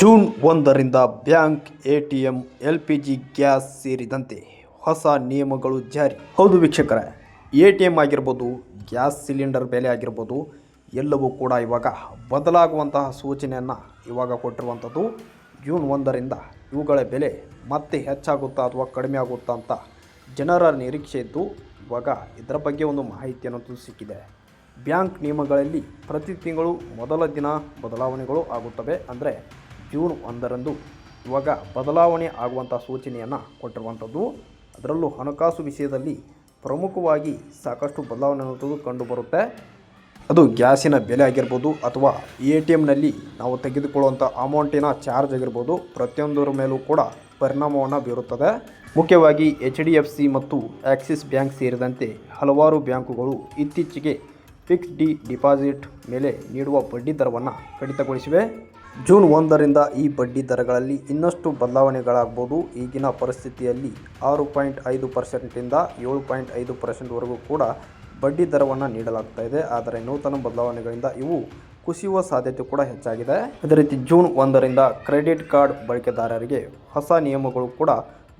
June ಒಂದರಿಂದ bank ATM L P G, gas ಸೇರಿದಂತೆ ಹೊಸ ನಿಯಮಗಳು ಜಾರಿ. ಹೌದು ವೀಕ್ಷಕರ, ಎ ಟಿ ಎಂ ಆಗಿರ್ಬೋದು, ಗ್ಯಾಸ್ ಸಿಲಿಂಡರ್ ಬೆಲೆ ಆಗಿರ್ಬೋದು, ಎಲ್ಲವೂ ಕೂಡ ಇವಾಗ ಬದಲಾಗುವಂತಹ ಸೂಚನೆಯನ್ನು ಇವಾಗ ಕೊಟ್ಟಿರುವಂಥದ್ದು. ಜೂನ್ ಒಂದರಿಂದ ಇವುಗಳ ಬೆಲೆ ಮತ್ತೆ ಹೆಚ್ಚಾಗುತ್ತಾ ಅಥವಾ ಕಡಿಮೆ ಆಗುತ್ತಾ ಅಂತ ಜನರ ನಿರೀಕ್ಷೆ ಇದ್ದು, ಇವಾಗ ಇದರ ಬಗ್ಗೆ ಒಂದು ಮಾಹಿತಿಯನ್ನು ಸಿಕ್ಕಿದೆ. ಬ್ಯಾಂಕ್ ನಿಯಮಗಳಲ್ಲಿ ಪ್ರತಿ ತಿಂಗಳು ಮೊದಲ ದಿನ ಬದಲಾವಣೆಗಳು ಆಗುತ್ತವೆ. ಅಂದರೆ ಜೂನ್ ಒಂದರಂದು ಇವಾಗ ಬದಲಾವಣೆ ಆಗುವಂಥ ಸೂಚನೆಯನ್ನು ಕೊಟ್ಟಿರುವಂಥದ್ದು. ಅದರಲ್ಲೂ ಹಣಕಾಸು ವಿಷಯದಲ್ಲಿ ಪ್ರಮುಖವಾಗಿ ಸಾಕಷ್ಟು ಬದಲಾವಣೆ ಅನ್ನೋದು ಕಂಡುಬರುತ್ತೆ ಅದು ಗ್ಯಾಸಿನ ಬೆಲೆ ಆಗಿರ್ಬೋದು ಅಥವಾ ಎ ಟಿ ಎಮ್ನಲ್ಲಿ ನಾವು ತೆಗೆದುಕೊಳ್ಳುವಂಥ ಅಮೌಂಟಿನ ಚಾರ್ಜ್ ಆಗಿರ್ಬೋದು ಪ್ರತಿಯೊಂದರ ಮೇಲೂ ಕೂಡ ಪರಿಣಾಮವನ್ನು ಬೀರುತ್ತದೆ. ಮುಖ್ಯವಾಗಿ ಎಚ್ ಡಿ ಎಫ್ ಸಿ ಮತ್ತು ಆಕ್ಸಿಸ್ ಬ್ಯಾಂಕ್ ಸೇರಿದಂತೆ ಹಲವಾರು ಬ್ಯಾಂಕುಗಳು ಇತ್ತೀಚೆಗೆ ಫಿಕ್ಸ್ ಡಿ ಡಿಪಾಸಿಟ್ ಮೇಲೆ ನೀಡುವ ಬಡ್ಡಿ ದರವನ್ನು ಕಡಿತಗೊಳಿಸಿವೆ. ಜೂನ್ ಒಂದರಿಂದ ಈ ಬಡ್ಡಿ ದರಗಳಲ್ಲಿ ಇನ್ನಷ್ಟು ಬದಲಾವಣೆಗಳಾಗ್ಬೋದು. ಈಗಿನ ಪರಿಸ್ಥಿತಿಯಲ್ಲಿ ಆರು ಪಾಯಿಂಟ್ ಐದು ಪರ್ಸೆಂಟಿಂದ ಏಳು ಪಾಯಿಂಟ್ ಐದು ಪರ್ಸೆಂಟ್ವರೆಗೂ ಕೂಡ ಬಡ್ಡಿ ದರವನ್ನು ನೀಡಲಾಗ್ತಾ ಇದೆ. ಆದರೆ ನೂತನ ಬದಲಾವಣೆಗಳಿಂದ ಇವು ಕುಸಿಯುವ ಸಾಧ್ಯತೆ ಕೂಡ ಹೆಚ್ಚಾಗಿದೆ. ಅದೇ ರೀತಿ ಜೂನ್ ಒಂದರಿಂದ ಕ್ರೆಡಿಟ್ ಕಾರ್ಡ್ ಬಳಕೆದಾರರಿಗೆ ಹೊಸ ನಿಯಮಗಳು ಕೂಡ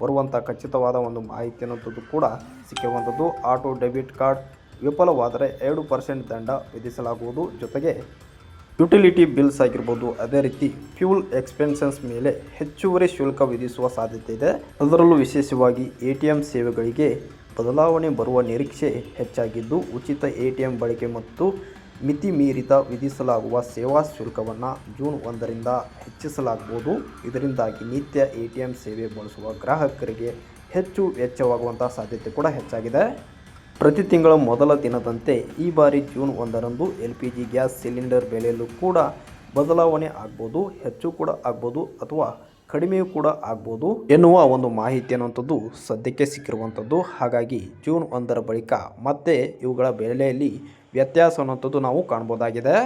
ಬರುವಂಥ ಖಚಿತವಾದ ಒಂದು ಮಾಹಿತಿ ಅನ್ನೋಂಥದ್ದು ಕೂಡ ಸಿಕ್ಕಿರುವಂಥದ್ದು. ಆಟೋ ಡೆಬಿಟ್ ಕಾರ್ಡ್ ವಿಫಲವಾದರೆ ಎರಡು ಪರ್ಸೆಂಟ್ ದಂಡ ವಿಧಿಸಲಾಗುವುದು. ಜೊತೆಗೆ ಯುಟಿಲಿಟಿ ಬಿಲ್ಸ್ ಆಗಿರ್ಬೋದು, ಅದೇ ರೀತಿ ಫ್ಯೂಲ್ ಎಕ್ಸ್ಪೆನ್ಸಸ್ ಮೇಲೆ ಹೆಚ್ಚುವರಿ ಶುಲ್ಕ ವಿಧಿಸುವ ಸಾಧ್ಯತೆ ಇದೆ. ಅದರಲ್ಲೂ ವಿಶೇಷವಾಗಿ ಎ ಟಿ ಎಂ ಸೇವೆಗಳಿಗೆ ಬದಲಾವಣೆ ಬರುವ ನಿರೀಕ್ಷೆ ಹೆಚ್ಚಾಗಿದ್ದು, ಉಚಿತ ಎ ಟಿ ಎಂ ಬಳಕೆ ಮತ್ತು ಮಿತಿ ಮೀರಿದ ವಿಧಿಸಲಾಗುವ ಸೇವಾ ಶುಲ್ಕವನ್ನು ಜೂನ್ ಒಂದರಿಂದ ಹೆಚ್ಚಿಸಲಾಗುವುದು ಇದರಿಂದಾಗಿ ನಿತ್ಯ ಎ ಟಿ ಎಂ ಸೇವೆ ಬಳಸುವ ಗ್ರಾಹಕರಿಗೆ ಹೆಚ್ಚು ವೆಚ್ಚವಾಗುವಂಥ ಸಾಧ್ಯತೆ ಕೂಡ ಹೆಚ್ಚಾಗಿದೆ. ಪ್ರತಿ ತಿಂಗಳ ಮೊದಲ ದಿನದಂತೆ ಈ ಬಾರಿ ಜೂನ್ ಒಂದರಂದು L P G gas cylinder ಬೆಲೆಯಲ್ಲೂ ಕೂಡ ಬದಲಾವಣೆ ಆಗ್ಬೋದು, ಹೆಚ್ಚು ಕೂಡ ಆಗ್ಬೋದು ಅಥವಾ ಕಡಿಮೆಯೂ ಕೂಡ ಆಗ್ಬೋದು ಎನ್ನುವ ಒಂದು ಮಾಹಿತಿ ಅನ್ನುವಂಥದ್ದು ಸದ್ಯಕ್ಕೆ ಸಿಕ್ಕಿರುವಂಥದ್ದು. ಹಾಗಾಗಿ ಜೂನ್ ಒಂದರ ಬಳಿಕ ಮತ್ತೆ ಇವುಗಳ ಬೆಲೆಯಲ್ಲಿ ವ್ಯತ್ಯಾಸ ಅನ್ನುವಂಥದ್ದು ನಾವು ಕಾಣ್ಬೋದಾಗಿದೆ.